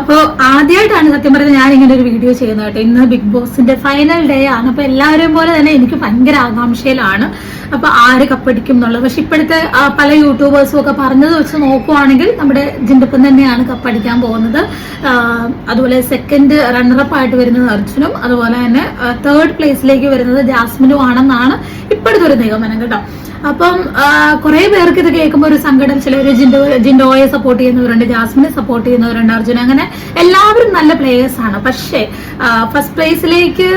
അപ്പോൾ ആദ്യമായിട്ടാണ് സത്യം പറയുന്നത് ഞാൻ ഇങ്ങനെ ഒരു വീഡിയോ ചെയ്യുന്നത് കേട്ടോ. ഇന്ന് ബിഗ് ബോസിന്റെ ഫൈനൽ ഡേ ആണ്. അപ്പൊ എല്ലാവരെയും പോലെ തന്നെ എനിക്ക് ഭയങ്കര ആകാംക്ഷയിലാണ്. അപ്പൊ ആര് കപ്പടിക്കും എന്നുള്ളത്. പക്ഷെ ഇപ്പോഴത്തെ പല യൂട്യൂബേഴ്സും ഒക്കെ പറഞ്ഞത് വെച്ച് നോക്കുവാണെങ്കിൽ നമ്മുടെ ജിൻഡപ്പൻ തന്നെയാണ് കപ്പടിക്കാൻ പോകുന്നത്. അതുപോലെ സെക്കൻഡ് റണ്ണറപ്പ് ആയിട്ട് വരുന്നത് അർജുനും അതുപോലെ തന്നെ തേർഡ് പ്ലേസിലേക്ക് വരുന്നത് ജാസ്മിനും ആണെന്നാണ് ഇപ്പോഴത്തെ ഒരു നിഗമനം കേട്ടോ. അപ്പം കുറെ പേർക്ക് ഇത് കേൾക്കുമ്പോൾ ഒരു സങ്കടം. ചിലർ ജിൻഡോ ജിൻഡോയെ സപ്പോർട്ട് ചെയ്യുന്നവരുണ്ട് ജാസ്മിനെ സപ്പോർട്ട് ചെയ്യുന്നവരുണ്ട് അർജുന. അങ്ങനെ എല്ലാവരും നല്ല പ്ലേയേഴ്സ് ആണ്. പക്ഷേ ഫസ്റ്റ് പ്ലേസിലേക്ക്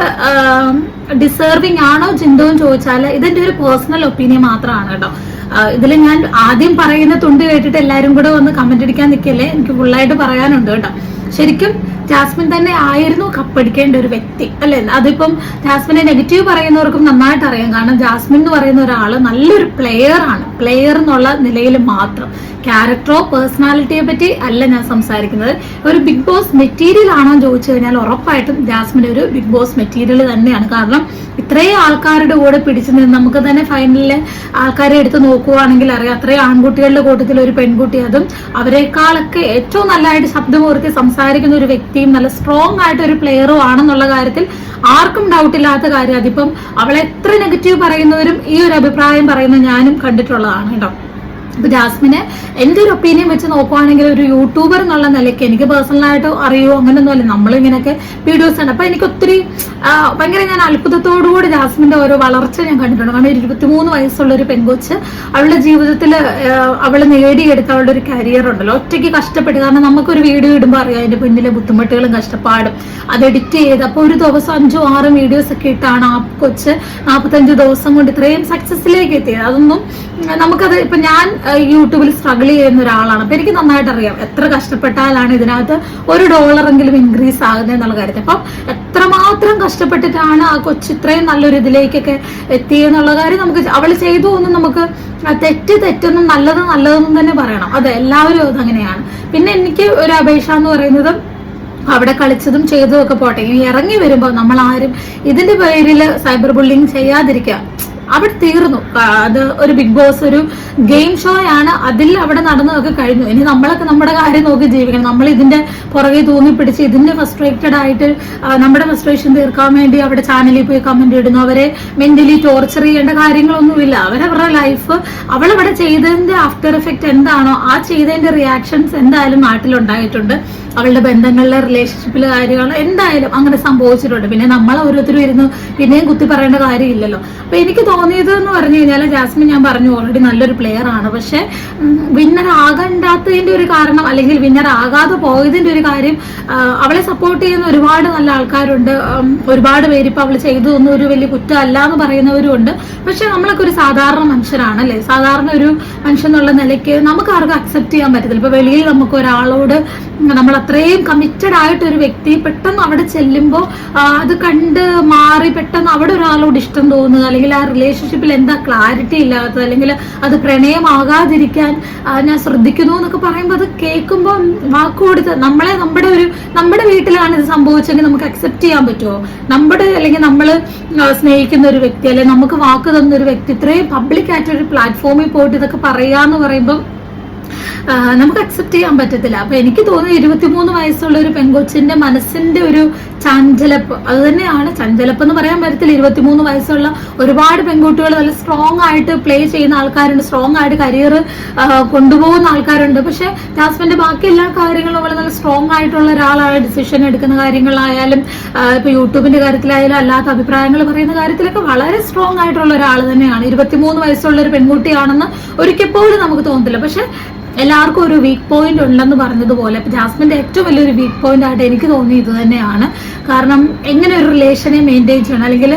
ഡിസേർവിംഗ് ആണോ ജിൻഡോ എന്ന് ചോദിച്ചാൽ ഇതെന്റെ ഒരു പേഴ്സണൽ ഒപ്പീനിയൻ മാത്രമാണ് കേട്ടോ. ഇതിൽ ഞാൻ ആദ്യം പറയുന്ന തുണ്ട് കേട്ടിട്ട് എല്ലാവരും കൂടെ ഒന്ന് കമന്റ് അടിക്കാൻ നിൽക്കല്ലേ എനിക്ക് ഫുള്ളായിട്ട് പറയാനുണ്ട് കേട്ടോ. ശരിക്കും ജാസ്മിൻ തന്നെ ആയിരുന്നു കപ്പടിക്കേണ്ട ഒരു വ്യക്തി അല്ലെ? അതിപ്പം ജാസ്മിനെ നെഗറ്റീവ് പറയുന്നവർക്കും നന്നായിട്ട് അറിയാം കാരണം ജാസ്മിൻ എന്ന് പറയുന്ന ഒരാൾ നല്ലൊരു പ്ലെയർ ആണ്. പ്ലെയർ എന്നുള്ള നിലയിൽ മാത്രം. ക്യാരക്ടറോ പേഴ്സണാലിറ്റിയെ പറ്റി അല്ല ഞാൻ സംസാരിക്കുന്നത്. ഒരു ബിഗ് ബോസ് മെറ്റീരിയൽ ആണോ എന്ന് ചോദിച്ചു കഴിഞ്ഞാൽ ഉറപ്പായിട്ടും ജാസ്മിൻ ഒരു ബിഗ് ബോസ് മെറ്റീരിയൽ തന്നെയാണ്. കാരണം ഇത്രയും ആൾക്കാരുടെ കൂടെ പിടിച്ചു നിന്ന് നമുക്ക് തന്നെ ഫൈനലിലെ ആൾക്കാരെ എടുത്ത് നോക്കുവാണെങ്കിൽ അറിയാം അത്രയും ആൺകുട്ടികളുടെ കൂട്ടത്തിൽ ഒരു പെൺകുട്ടി അതും അവരെക്കാളൊക്കെ ഏറ്റവും നല്ലതായിട്ട് ശബ്ദമുയർത്തി സംസാരിക്കുന്ന ഒരു വ്യക്തിയും നല്ല സ്ട്രോങ് ആയിട്ട് ഒരു പ്ലെയറും ആണെന്നുള്ള കാര്യത്തിൽ ആർക്കും ഡൗട്ട് ഇല്ലാത്ത കാര്യം. അതിപ്പം അവളെ എത്ര നെഗറ്റീവ് പറയുന്നവരും ഈ ഒരു അഭിപ്രായം പറയുന്ന ഞാനും കണ്ടിട്ടുള്ളതാണ് കേട്ടോ. ഇപ്പൊ ജാസ്മിനെ എന്റെ ഒരു ഒപ്പീനിയൻ വെച്ച് നോക്കുവാണെങ്കിൽ ഒരു യൂട്യൂബർ എന്നുള്ള നിലയ്ക്ക് എനിക്ക് പേഴ്സണലായിട്ട് അറിയോ അങ്ങനെയൊന്നുമല്ല നമ്മൾ ഇങ്ങനെയൊക്കെ വീഡിയോസ് ഉണ്ട് അപ്പൊ എനിക്ക് ഒത്തിരി ഭയങ്കര ഞാൻ അത്ഭുതത്തോടുകൂടി ജാസ്മിന്റെ ഓരോ വളർച്ച ഞാൻ കണ്ടിട്ടുണ്ട്. കാരണം ഇരുപത്തിമൂന്ന് വയസ്സുള്ള ഒരു പെൺകൊച്ച് അവളുടെ ജീവിതത്തിൽ അവൾ നേടിയെടുത്ത അവളുടെ ഒരു കരിയർ ഉണ്ടല്ലോ. ഒറ്റയ്ക്ക് കഷ്ടപ്പെട്ട് കാരണം നമുക്കൊരു വീഡിയോ ഇടുമ്പോൾ അറിയാം അതിന്റെ പിന്നിലെ ബുദ്ധിമുട്ടുകളും കഷ്ടപ്പാടും. അത് എഡിറ്റ് ചെയ്ത് അപ്പോൾ ഒരു ദിവസം അഞ്ചോ ആറും വീഡിയോസ് ഒക്കെ ഇട്ടാണ് ആ കൊച്ച് നാൽപ്പത്തഞ്ച് ദിവസം കൊണ്ട് ഇത്രയും സക്സസിലേക്ക് എത്തിയത്. അതൊന്നും നമുക്കത് ഇപ്പൊ ഞാൻ യൂട്യൂബിൽ സ്ട്രഗിൾ ചെയ്യുന്ന ഒരാളാണ്. അപ്പൊ എനിക്ക് നന്നായിട്ട് അറിയാം എത്ര കഷ്ടപ്പെട്ടാലാണ് ഇതിനകത്ത് ഒരു ഡോളറെങ്കിലും ഇൻക്രീസ് ആകുന്നത് എന്നുള്ള കാര്യത്തിൽ. അപ്പം എത്രമാത്രം കഷ്ടപ്പെട്ടിട്ടാണ് ആ കൊച്ചു ഇത്രയും നല്ലൊരു ഇതിലേക്കൊക്കെ എത്തിയെന്നുള്ള കാര്യം നമുക്ക് അവൾ ചെയ്തു എന്ന് നമുക്ക് തെറ്റ് തെറ്റെന്നും നല്ലത് നല്ലതെന്നും തന്നെ പറയണം. അതെ എല്ലാവരും അതങ്ങനെയാണ് പിന്നെ എനിക്ക് ഒരു അപേക്ഷ എന്ന് പറയുന്നത് അവിടെ കളിച്ചതും ചെയ്തതും ഒക്കെ പോട്ടെ. ഇനി ഇറങ്ങി വരുമ്പോൾ നമ്മൾ ആരും ഇതിന്റെ പേരിൽ സൈബർ ബുള്ളിങ് ചെയ്യാതിരിക്കുക. അവിടെ തീർന്നു. അത് ഒരു ബിഗ് ബോസ് ഒരു ഗെയിം ഷോ ആണ്. അതിൽ അവിടെ നടന്നതൊക്കെ കഴിഞ്ഞു. ഇനി നമ്മളൊക്കെ നമ്മുടെ കാര്യം നോക്കി ജീവിക്കണം. നമ്മൾ ഇതിന്റെ പുറകെ തൂങ്ങി പിടിച്ച് ഇതിന്റെ ഫ്രസ്ട്രേറ്റഡ് ആയിട്ട് നമ്മുടെ ഫ്രസ്ട്രേഷൻ തീർക്കാൻ വേണ്ടി അവിടെ ചാനലിൽ പോയി കമന്റ് ഇടുന്നു. അവരെ മെന്റലി ടോർച്ചർ ചെയ്യേണ്ട കാര്യങ്ങളൊന്നുമില്ല. അവരവരുടെ ലൈഫ് അവളവിടെ ചെയ്തതിന്റെ ആഫ്റ്റർ എഫക്റ്റ് എന്താണോ ആ ചെയ്തതിന്റെ റിയാക്ഷൻസ് എന്തായാലും നാട്ടിലുണ്ടായിട്ടുണ്ട്. അവളുടെ ബന്ധങ്ങളിലെ റിലേഷൻഷിപ്പിലെ കാര്യങ്ങൾ എന്തായാലും അങ്ങനെ സംഭവിച്ചിട്ടുണ്ട്. പിന്നെ നമ്മൾ ഓരോരുത്തരും ഇരുന്ന് പിന്നെയും കുത്തി പറയേണ്ട കാര്യമില്ലല്ലോ. അപ്പൊ എനിക്ക് തോന്നിയത് എന്ന് പറഞ്ഞു കഴിഞ്ഞാൽ ജാസ്മിൻ ഞാൻ പറഞ്ഞു ഓൾറെഡി നല്ലൊരു പ്ലെയർ ആണ്. പക്ഷെ വിന്നർ ആകണ്ടാത്തതിന്റെ ഒരു കാരണം അല്ലെങ്കിൽ വിന്നർ ആകാതെ പോയതിന്റെ ഒരു കാര്യം അവളെ സപ്പോർട്ട് ചെയ്യുന്ന ഒരുപാട് നല്ല ആൾക്കാരുണ്ട്. ഒരുപാട് പേര് ഇപ്പൊ അവൾ ചെയ്തതൊന്നും ഒരു വലിയ കുറ്റമല്ല എന്ന് പറയുന്നവരും ഉണ്ട്. പക്ഷെ നമ്മളൊക്കെ ഒരു സാധാരണ മനുഷ്യരാണ് അല്ലേ സാധാരണ ഒരു മനുഷ്യൻ എന്നുള്ള നിലയ്ക്ക് നമുക്ക് ആർക്കും അക്സെപ്റ്റ് ചെയ്യാൻ പറ്റത്തില്ല. ഇപ്പൊ വെളിയിൽ നമുക്ക് ഒരാളോട് നമ്മൾ അത്രയും കമ്മിറ്റഡ് ആയിട്ട് ഒരു വ്യക്തി പെട്ടെന്ന് അവിടെ ചെല്ലുമ്പോൾ അത് കണ്ട് മാറി പെട്ടെന്ന് അവിടെ ഒരാളോട് ഇഷ്ടം തോന്നുക അല്ലെങ്കിൽ ആ റിലേഷൻഷിപ്പിൽ എന്താ ക്ലാരിറ്റി ഇല്ലാത്തത് അല്ലെങ്കിൽ അത് പ്രണയമാകാതിരിക്കാൻ ഞാൻ ശ്രദ്ധിക്കുന്നു എന്നൊക്കെ പറയുമ്പോൾ അത് കേൾക്കുമ്പോൾ വാക്ക് കൊടുത്ത് നമ്മളെ നമ്മുടെ ഒരു നമ്മുടെ വീട്ടിലാണ് ഇത് സംഭവിച്ചെങ്കിൽ നമുക്ക് അക്സെപ്റ്റ് ചെയ്യാൻ പറ്റുമോ? നമ്മുടെ അല്ലെങ്കിൽ നമ്മൾ സ്നേഹിക്കുന്ന ഒരു വ്യക്തി അല്ലെങ്കിൽ നമുക്ക് വാക്ക് തന്ന ഒരു വ്യക്തി ഇത്രയും പബ്ലിക് ആയിട്ടൊരു പ്ലാറ്റ്ഫോമിൽ പോയിട്ട് ഇതൊക്കെ പറയാന്ന് പറയുമ്പോൾ ആ, നമുക്ക് അക്സെപ്റ്റ് ചെയ്യാൻ പറ്റത്തില്ല. അപ്പൊ എനിക്ക് തോന്നുന്നു ഇരുപത്തിമൂന്ന് വയസ്സുള്ള ഒരു പെൺകൊച്ചിന്റെ മനസ്സിന്റെ ഒരു ചഞ്ചലപ്പ് അത് തന്നെയാണ്. ചഞ്ചലപ്പ് എന്ന് പറയാൻ പറ്റത്തില്ല. ഇരുപത്തിമൂന്ന് വയസ്സുള്ള ഒരുപാട് പെൺകുട്ടികൾ നല്ല സ്ട്രോങ് ആയിട്ട് പ്ലേ ചെയ്യുന്ന ആൾക്കാരുണ്ട്. സ്ട്രോങ് ആയിട്ട് കരിയർ കൊണ്ടുപോകുന്ന ആൾക്കാരുണ്ട്. പക്ഷെ ജാസ്മിന്റെ ബാക്കി എല്ലാ കാര്യങ്ങളും വളരെ നല്ല സ്ട്രോങ് ആയിട്ടുള്ള ഒരാളാണ്. ഡിസിഷൻ എടുക്കുന്ന കാര്യങ്ങളായാലും ഇപ്പൊ യൂട്യൂബിന്റെ കാര്യത്തിലായാലും അല്ലാത്ത അഭിപ്രായങ്ങൾ പറയുന്ന കാര്യത്തിലൊക്കെ വളരെ സ്ട്രോങ് ആയിട്ടുള്ള ഒരാൾ തന്നെയാണ്. ഇരുപത്തിമൂന്ന് വയസ്സുള്ള ഒരു പെൺകുട്ടിയാണെന്ന് ഒരിക്കൽ പോലും നമുക്ക് തോന്നത്തില്ല. പക്ഷെ എല്ലാവർക്കും ഒരു വീക്ക് പോയിന്റ് ഉണ്ടെന്ന് പറഞ്ഞതുപോലെ ജാസ്മിന്റെ ഏറ്റവും വലിയൊരു വീക്ക് പോയിന്റ് ആയിട്ട് എനിക്ക് തോന്നി ഇത് തന്നെയാണ്. കാരണം എങ്ങനെ ഒരു റിലേഷനെ മെയിന്റെയിൻ ചെയ്യണം? അല്ലെങ്കിൽ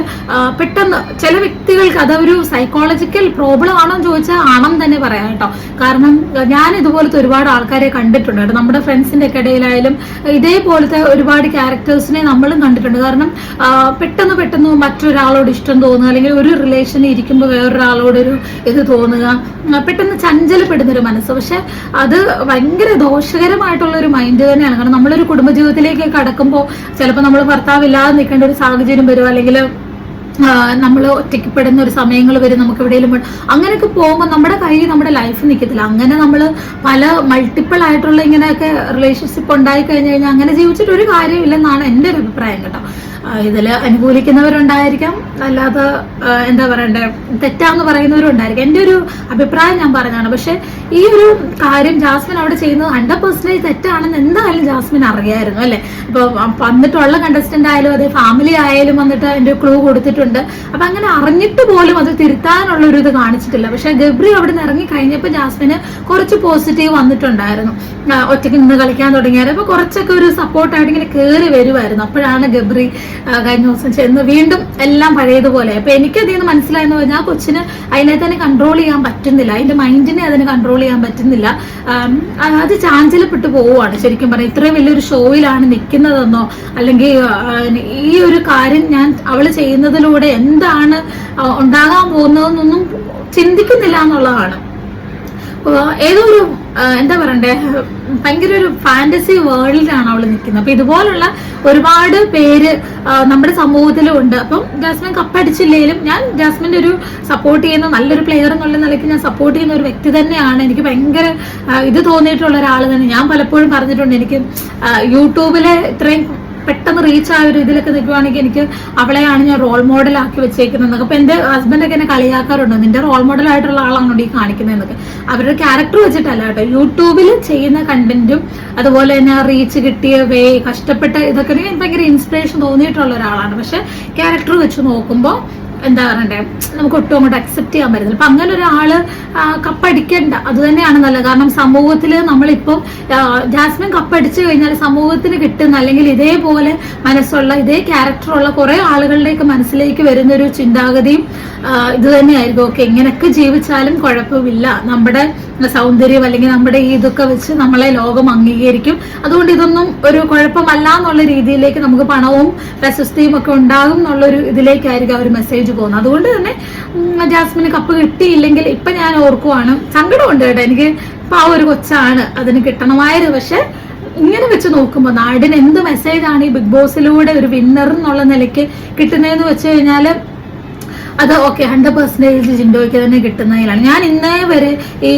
പെട്ടെന്ന് ചില വ്യക്തികൾക്ക് അതൊരു സൈക്കോളജിക്കൽ പ്രോബ്ലം ആണോ എന്ന് ചോദിച്ചാൽ ആണെന്ന് തന്നെ പറയാം കേട്ടോ. കാരണം ഞാൻ ഇതുപോലത്തെ ഒരുപാട് ആൾക്കാരെ കണ്ടിട്ടുണ്ട് കേട്ടോ. നമ്മുടെ ഫ്രണ്ട്സിന്റെ ഒക്കെ ഇടയിലായാലും ഇതേപോലത്തെ ഒരുപാട് ക്യാരക്ടേഴ്സിനെ നമ്മളും കണ്ടിട്ടുണ്ട്. കാരണം പെട്ടെന്ന് പെട്ടെന്ന് മറ്റൊരാളോട് ഇഷ്ടം തോന്നുക അല്ലെങ്കിൽ ഒരു റിലേഷനിൽ ഇരിക്കുമ്പോൾ വേറൊരാളോടൊരു ഇത് തോന്നുക പെട്ടെന്ന് ചഞ്ചലപ്പെടുന്നൊരു മനസ്സ്. പക്ഷെ അത് ഭയങ്കര ദോഷകരമായിട്ടുള്ള ഒരു മൈൻഡ് തന്നെയാണ്. കാരണം നമ്മളൊരു കുടുംബജീവിതത്തിലേക്ക് കടക്കുമ്പോൾ ചിലപ്പോൾ നമ്മൾ ഭർത്താവില്ലാതെ നിൽക്കേണ്ട ഒരു സാഹചര്യം വരും. അല്ലെങ്കിൽ നമ്മൾ ഒറ്റയ്ക്കപ്പെടുന്ന ഒരു സമയങ്ങൾ വരും നമുക്ക് എവിടെയെങ്കിലും അങ്ങനെയൊക്കെ പോകുമ്പോൾ നമ്മുടെ കയ്യിൽ നമ്മുടെ ലൈഫ് നിൽക്കത്തില്ല അങ്ങനെ നമ്മൾ പല മൾട്ടിപ്പിൾ ആയിട്ടുള്ള ഇങ്ങനെയൊക്കെ റിലേഷൻഷിപ്പ് ഉണ്ടായി കഴിഞ്ഞു കഴിഞ്ഞാൽ അങ്ങനെ ജീവിച്ചിട്ട് ഒരു കാര്യമില്ലെന്നാണ് എന്റെ ഒരു അഭിപ്രായം കേട്ടോ. ഇതിൽ അനുകൂലിക്കുന്നവരുണ്ടായിരിക്കാം. അല്ലാതെ എന്താ പറയണ്ടേ തെറ്റാന്ന് പറയുന്നവരുണ്ടായിരിക്കാം. എന്റെ ഒരു അഭിപ്രായം ഞാൻ പറഞ്ഞാണ് പക്ഷെ ഈ ഒരു കാര്യം ജാസ്മിൻ അവിടെ ചെയ്യുന്നത് ഹൺഡ്രഡ് പെർസെന്റേജ് തെറ്റാണെന്ന് എന്തായാലും ജാസ്മിൻ അറിയായിരുന്നു അല്ലെ? അപ്പൊ വന്നിട്ടുള്ള കണ്ടസ്റ്റന്റ് ആയാലും അതെ ഫാമിലി ആയാലും വന്നിട്ട് എന്റെ ക്ലൂ കൊടുത്തിട്ടുണ്ട്. അപ്പൊ അങ്ങനെ അറിഞ്ഞിട്ട് പോലും അത് തിരുത്താനുള്ള ഒരു ഇത് കാണിച്ചിട്ടില്ല. പക്ഷെ ഗബ്രി അവിടെ നിന്ന് ഇറങ്ങി കഴിഞ്ഞപ്പോൾ ജാസ്മിന് കുറച്ച് പോസിറ്റീവ് വന്നിട്ടുണ്ടായിരുന്നു. ഒറ്റയ്ക്ക് നിന്ന് കളിക്കാൻ തുടങ്ങിയാൽ അപ്പൊ കുറച്ചൊക്കെ ഒരു സപ്പോർട്ടായിട്ട് ഇങ്ങനെ കയറി വരുമായിരുന്നു അപ്പോഴാണ് ഗബ്രി കഴിഞ്ഞ ദിവസം ചെന്ന് വീണ്ടും എല്ലാം പഴയതുപോലെ. അപ്പൊ എനിക്ക് അതിൽ നിന്ന് മനസ്സിലായെന്ന് പറഞ്ഞാൽ ആ കൊച്ചിന് അതിനെ തന്നെ കൺട്രോൾ ചെയ്യാൻ പറ്റുന്നില്ല. അതിന്റെ മൈൻഡിനെ അതിന് കൺട്രോൾ ചെയ്യാൻ പറ്റുന്നില്ല. അത് ചാഞ്ചലപ്പെട്ടു പോവുകയാണ് ശരിക്കും പറഞ്ഞാൽ ഇത്രയും വലിയൊരു ഷോയിലാണ് നിൽക്കുന്നതെന്നോ അല്ലെങ്കിൽ ഈ ഒരു കാര്യം ഞാൻ അവൾ ചെയ്യുന്നതിലൂടെ എന്താണ് ഉണ്ടാകാൻ പോകുന്നതെന്നൊന്നും ചിന്തിക്കുന്നില്ല എന്നുള്ളതാണ്. ഏതോ ഒരു എന്താ പറയണ്ടേ? ഭയങ്കര ഒരു ഫാന്റസി വേൾഡിലാണ് അവൾ നിൽക്കുന്നത് അപ്പൊ ഇതുപോലുള്ള ഒരുപാട് പേര് നമ്മുടെ സമൂഹത്തിലും ഉണ്ട്. അപ്പം ജാസ്മിൻ കപ്പടിച്ചില്ലെങ്കിലും ഞാൻ ജാസ്മിന്റെ ഒരു സപ്പോർട്ട് ചെയ്യുന്ന നല്ലൊരു പ്ലെയർ എന്നുള്ള നിലയ്ക്ക് ഞാൻ സപ്പോർട്ട് ചെയ്യുന്ന ഒരു വ്യക്തി തന്നെയാണ്. എനിക്ക് ഭയങ്കര ഇത് തോന്നിയിട്ടുള്ള ഒരാൾ തന്നെ. ഞാൻ പലപ്പോഴും പറഞ്ഞിട്ടുണ്ട് എനിക്ക് യൂട്യൂബിലെ ഇത്രയും പെട്ടെന്ന് റീച്ച് ആയ ഒരു ഇതിലൊക്കെ നിൽക്കുവാണെങ്കിൽ എനിക്ക് അവളെയാണ് ഞാൻ റോൾ മോഡൽ ആക്കി വെച്ചേക്കുന്നത് അപ്പൊ എന്റെ ഹസ്ബൻഡൊക്കെ എന്നെ കളിയാക്കാറുണ്ട്. നിന്റെ റോൾ മോഡൽ ആയിട്ടുള്ള ആളാണോ ഈ കാണിക്കുന്നതെന്നൊക്കെ. അവരുടെ ക്യാരക്ടർ വെച്ചിട്ടല്ല കേട്ടോ. യൂട്യൂബിൽ ചെയ്യുന്ന കണ്ടന്റും അതുപോലെ തന്നെ റീച്ച് കിട്ടിയ വേ കഷ്ടപ്പെട്ട ഇതൊക്കെ ഭയങ്കര ഇൻസ്പിറേഷൻ തോന്നിയിട്ടുള്ള ഒരാളാണ്. പക്ഷെ ക്യാരക്ടർ വെച്ച് നോക്കുമ്പോൾ എന്താ പറയണ്ടേ? നമുക്ക് ഒട്ടും അങ്ങോട്ട് അക്സെപ്റ്റ് ചെയ്യാൻ പറ്റുന്നില്ല അപ്പൊ അങ്ങനെ ഒരാൾ കപ്പടിക്കണ്ട. അത് തന്നെയാണ് നല്ലത്. കാരണം സമൂഹത്തിൽ നമ്മളിപ്പം ജാസ്മിൻ കപ്പടിച്ചു കഴിഞ്ഞാൽ സമൂഹത്തിന് കിട്ടുന്ന അല്ലെങ്കിൽ ഇതേപോലെ മനസ്സുള്ള ഇതേ ക്യാരക്ടറുള്ള കുറെ ആളുകളുടെയൊക്കെ മനസ്സിലേക്ക് വരുന്ന ഒരു ചിന്താഗതിയും ഇത് തന്നെയായിരിക്കും. ഓക്കെ ഇങ്ങനെയൊക്കെ ജീവിച്ചാലും കുഴപ്പമില്ല. നമ്മുടെ സൗന്ദര്യം അല്ലെങ്കിൽ നമ്മുടെ ഈ ഇതൊക്കെ വെച്ച് നമ്മളെ ലോകം അംഗീകരിക്കും. അതുകൊണ്ട് ഇതൊന്നും ഒരു കുഴപ്പമല്ല എന്നുള്ള രീതിയിലേക്ക് നമുക്ക് പണവും പ്രശസ്തിയും ഒക്കെ ഉണ്ടാകും എന്നുള്ളൊരു ഇതിലേക്കായിരിക്കും ആ ഒരു മെസ്സേജ് പോകുന്നത് അതുകൊണ്ട് തന്നെ ജാസ്മിന് കപ്പ് കിട്ടിയില്ലെങ്കിൽ ഇപ്പൊ ഞാൻ ഓർക്കുവാണ് സങ്കടമുണ്ട് കേട്ടോ. എനിക്ക് ഇപ്പൊ ആ ഒരു കൊച്ചാണ് അതിന് കിട്ടണമായത് പക്ഷെ ഇങ്ങനെ വെച്ച് നോക്കുമ്പോൾ നാടിന് എന്ത് മെസ്സേജാണ് ഈ ബിഗ് ബോസിലൂടെ ഒരു വിന്നർ എന്നുള്ള നിലയ്ക്ക് കിട്ടുന്നതെന്ന് വെച്ച് കഴിഞ്ഞാൽ അത് ഓക്കെ ഹൺഡ്രഡ് പെർസെന്റേജ് ജിൻഡോയ്ക്ക് തന്നെ കിട്ടുന്നതിലാണ്. ഞാൻ ഇന്നേ വരെ ഈ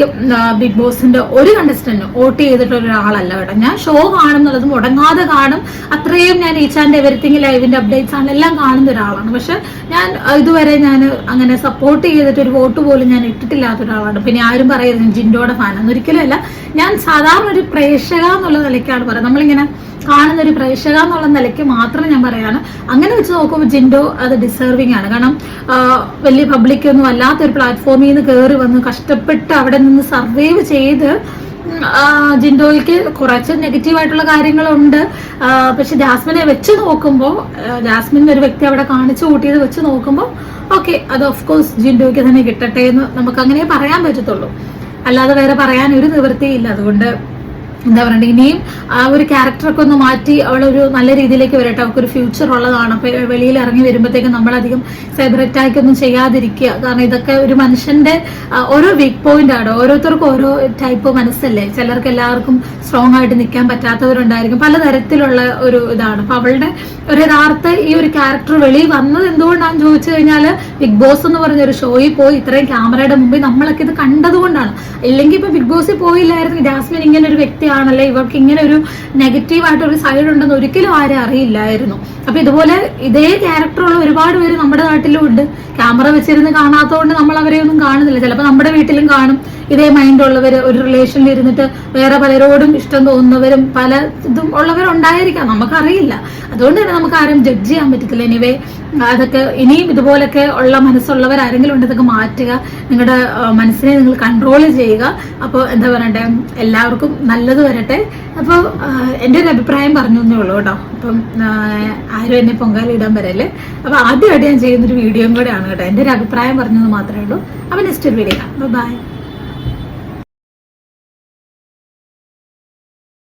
ബിഗ് ബോസിന്റെ ഒരു കണ്ടസ്റ്റന്റ് വോട്ട് ചെയ്തിട്ടുള്ള ഒരാളല്ല കേട്ടോ. ഞാൻ ഷോ കാണുന്നുള്ളതും മുടങ്ങാതെ കാണും അത്രയും ഞാൻ ഈച്ച് ആൻഡ് എവറിത്തിങ് ലൈവിന്റെ അപ്ഡേറ്റ്സ് ആണ് എല്ലാം കാണുന്ന ഒരാളാണ്. പക്ഷെ ഞാൻ ഇതുവരെ ഞാൻ അങ്ങനെ സപ്പോർട്ട് ചെയ്തിട്ട് ഒരു വോട്ട് പോലും ഞാൻ ഇട്ടിട്ടില്ലാത്ത ഒരാളാണ്. പിന്നെ ആരും പറയുന്നത് ജിൻഡോയുടെ ഫാൻ ഒരിക്കലും അല്ല. ഞാൻ സാധാരണ ഒരു പ്രേക്ഷക എന്നുള്ള നിലയ്ക്കാണ് പറയുന്നത്. നമ്മളിങ്ങനെ കാണുന്ന ഒരു പ്രേക്ഷക എന്നുള്ള നിലയ്ക്ക് മാത്രം ഞാൻ പറയാണ് അങ്ങനെ വെച്ച് നോക്കുമ്പോൾ ജിൻഡോ അത് ഡിസേർവിംഗ് ആണ്. കാരണം വലിയ പബ്ലിക് ഒന്നും അല്ലാത്തൊരു പ്ലാറ്റ്ഫോമിൽ നിന്ന് കയറി വന്ന് കഷ്ടപ്പെട്ട് അവിടെ നിന്ന് സർവൈവ് ചെയ്ത് ജിൻഡോയ്ക്ക് കുറച്ച് നെഗറ്റീവ് ആയിട്ടുള്ള കാര്യങ്ങളുണ്ട്. പക്ഷെ ജാസ്മിനെ വെച്ച് നോക്കുമ്പോൾ ജാസ്മിൻ ഒരു വ്യക്തി അവിടെ കാണിച്ചു കൂട്ടിയത് വെച്ച് നോക്കുമ്പോൾ ഓക്കെ അത് ഓഫ് കോഴ്സ് ജിൻഡോയ്ക്ക് തന്നെ കിട്ടട്ടെ എന്ന് നമുക്ക് അങ്ങനെ പറയാൻ പറ്റത്തുള്ളൂ. അല്ലാതെ വേറെ പറയാൻ ഒരു നിവൃത്തിയില്ല. അതുകൊണ്ട് എന്താ പറയണ്ടേ ഇനിയും ആ ഒരു ക്യാരക്ടറൊക്കെ ഒന്ന് മാറ്റി അവളൊരു നല്ല രീതിയിലേക്ക് വരട്ടെ. അവൾക്കൊരു ഫ്യൂച്ചർ ഉള്ളതാണ്. അപ്പൊ വെളിയിൽ ഇറങ്ങി വരുമ്പോഴത്തേക്കും നമ്മളധികം സൈബർ അറ്റാക്ക് ഒന്നും ചെയ്യാതിരിക്കുക. കാരണം ഇതൊക്കെ ഒരു മനുഷ്യന്റെ ഓരോ വീക്ക് പോയിന്റ് ആണ്. ഓരോരുത്തർക്കും ഓരോ ടൈപ്പ് മനസ്സല്ലേ? ചിലർക്ക് എല്ലാവർക്കും സ്ട്രോങ് ആയിട്ട് നിൽക്കാൻ പറ്റാത്തവരുണ്ടായിരിക്കും. പലതരത്തിലുള്ള ഒരു ഇതാണ്. അപ്പൊ അവളുടെ ഒരു യഥാർത്ഥ ഈ ഒരു ക്യാരക്ടർ വെളിയിൽ വന്നത് എന്തുകൊണ്ടാണെന്ന് ചോദിച്ചു കഴിഞ്ഞാൽ ബിഗ് ബോസ് എന്ന് പറഞ്ഞ ഒരു ഷോയിൽ പോയി ഇത്രയും ക്യാമറയുടെ മുമ്പിൽ നമ്മളൊക്കെ ഇത് കണ്ടതുകൊണ്ടാണ്. ഇല്ലെങ്കിൽ ഇപ്പൊ ബിഗ് ബോസിൽ പോയില്ലായിരുന്നു ജാസ്മിൻ ഇങ്ങനെ ഒരു വ്യക്തിയാണല്ലേ ഇവർക്ക് ഇങ്ങനെ ഒരു നെഗറ്റീവ് ആയിട്ട് ഒരു സൈഡ് ഉണ്ടെന്ന് ഒരിക്കലും ആരും അറിയില്ലായിരുന്നു. അപ്പൊ ഇതുപോലെ ഇതേ ക്യാരക്ടറുള്ള ഒരുപാട് പേര് നമ്മുടെ നാട്ടിലും ഉണ്ട് ക്യാമറ വെച്ചിരുന്ന് കാണാത്തതുകൊണ്ട് നമ്മൾ അവരെ ഒന്നും കാണുന്നില്ല. ചിലപ്പോൾ നമ്മുടെ വീട്ടിലും കാണും. ഇതേ മൈൻഡ് ഉള്ളവര് ഒരു റിലേഷനിൽ ഇരുന്നിട്ട് വേറെ പലരോടും ഇഷ്ടം തോന്നുന്നവരും പല ഇതും ഉള്ളവരുണ്ടായിരിക്കാം. നമുക്കറിയില്ല. അതുകൊണ്ട് തന്നെ നമുക്ക് ആരും ജഡ്ജ് ചെയ്യാൻ പറ്റത്തില്ല. എനിവേ അതൊക്കെ ഇനിയും ഇതുപോലൊക്കെ ഉള്ള മനസ്സുള്ളവർ ആരെങ്കിലും ഉണ്ട് ഇതൊക്കെ മാറ്റുക. നിങ്ങളുടെ മനസ്സിനെ നിങ്ങൾ കൺട്രോൾ ചെയ്യുക. അപ്പോൾ എന്താ പറയണ്ടേ? എല്ലാവർക്കും നല്ലത് വരട്ടെ. അപ്പോൾ എന്റെ ഒരു അഭിപ്രായം പറഞ്ഞു എന്നേ ഉള്ളൂ കേട്ടോ. അപ്പം ആരും എന്നെ പൊങ്കാലിടാൻ വരല്ലേ? അപ്പോൾ ആദ്യമായിട്ട് ഞാൻ ചെയ്യുന്നൊരു വീഡിയോയും കൂടെയാണ് കേട്ടോ. എന്റെ ഒരു അഭിപ്രായം പറഞ്ഞത് മാത്രമേ ഉള്ളൂ. അപ്പോൾ നെക്സ്റ്റ് ഒരു വീഡിയോ ബൈ